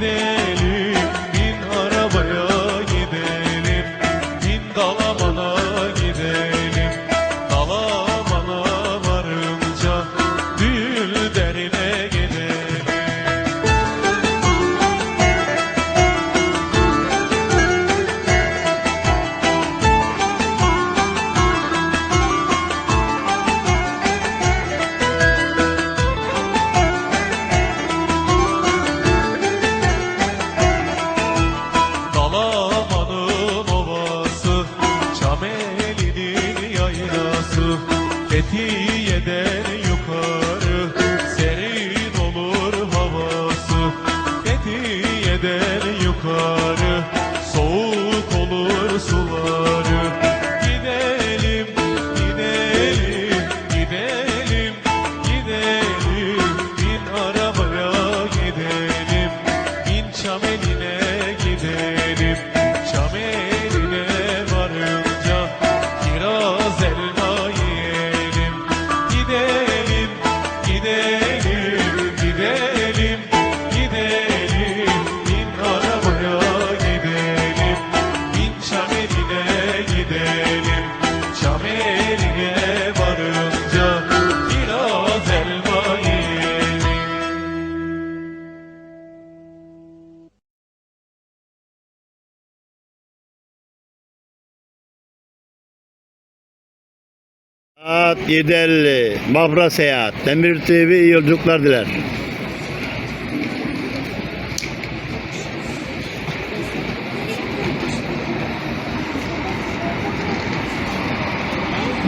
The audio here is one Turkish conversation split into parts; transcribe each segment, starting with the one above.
baby. Saat 7.50 Mafra Seyahat. Demir TV iyi yolculuklar diler.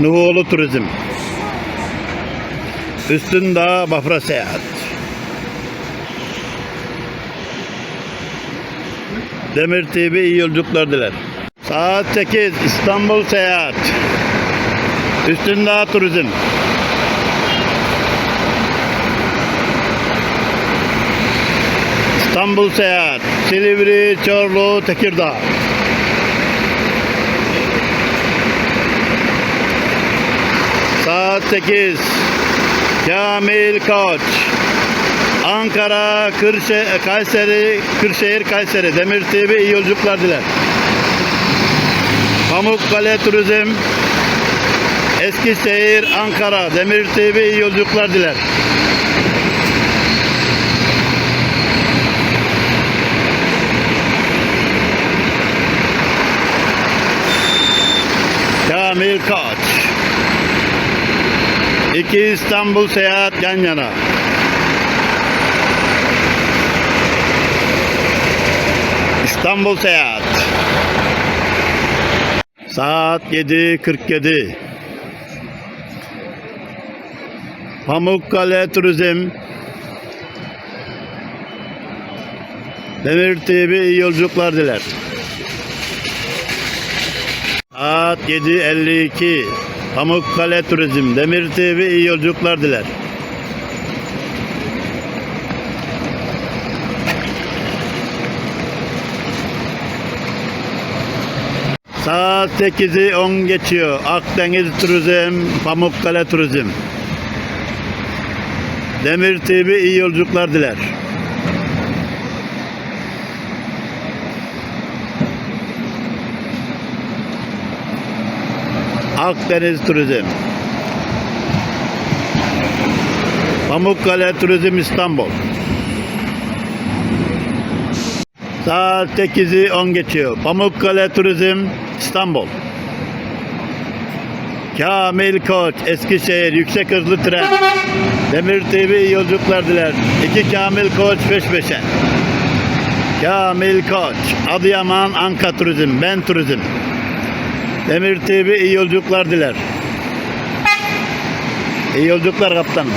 Nuhoğlu Turizm. Üstün Dağ Mafra Seyahat. Demir TV iyi yolculuklar diler. Saat 8 İstanbul Seyahat Üstün Dağ Turizm. İstanbul Seyahat. Silivri, Çorlu, Tekirdağ. Saat 8 Kamil Koç. Ankara, Kırşe, Kayseri, Kırşehir, Kayseri. Demir TV iyi yolculuklar diler. Pamukkale Turizm Eskişehir, Ankara, Demir TV iyi yolculuklar diler. Kamil Koç. İki İstanbul seyahat yan yana. İstanbul seyahat. Saat 7.47. Pamukkale Turizm Demir TV iyi yolculuklar diler. Saat 7.52 Pamukkale Turizm Demir TV iyi yolculuklar diler. Saat 8'i 10 geçiyor. Akdeniz Turizm, Pamukkale Turizm. Demir TV iyi yolculuklar diler. Akdeniz Turizm. Pamukkale Turizm İstanbul. Saat 8'i 10 geçiyor. Pamukkale Turizm İstanbul. Kamil Koç Eskişehir yüksek hızlı tren. Demir TV iyi yolculuklar diler. İki Kamil Koç peş peşe. Kamil Koç Adıyaman Anka Turizm Ben Turizm. Demir TV iyi yolculuklar diler. İyi yolculuklar kaptanım.